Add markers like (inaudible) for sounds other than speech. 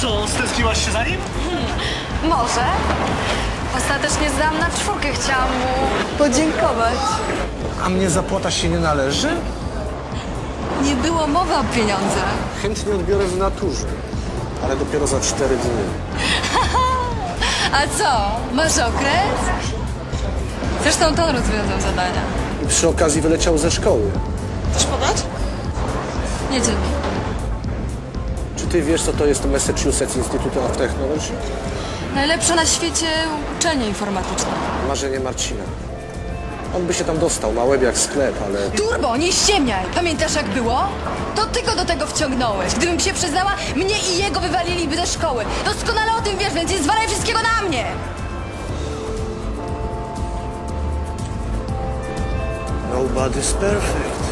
Co, stęskniłaś się za nim? Może. Ostatecznie zdałam na czwórkę. Chciałam mu podziękować. A mnie zapłata się nie należy? Nie było mowy o pieniądzach. Chętnie odbiorę w naturze, ale dopiero za cztery dni. (laughs) A co? Masz okres? Zresztą to on rozwiązał zadania. I przy okazji wyleciał ze szkoły. Chcesz podać? Nie dzięki. Ty wiesz, co to jest Massachusetts Institute of Technology? Najlepsze na świecie uczelnie informatyczne. Marzenie Marcina. On by się tam dostał, ma łeb jak sklep, ale... Turbo, nie ściemniaj! Pamiętasz jak było? To ty go do tego wciągnąłeś. Gdybym się przyznała, mnie i jego wywaliliby ze szkoły. Doskonale o tym wiesz, więc nie zwalaj wszystkiego na mnie! Nobody's perfect.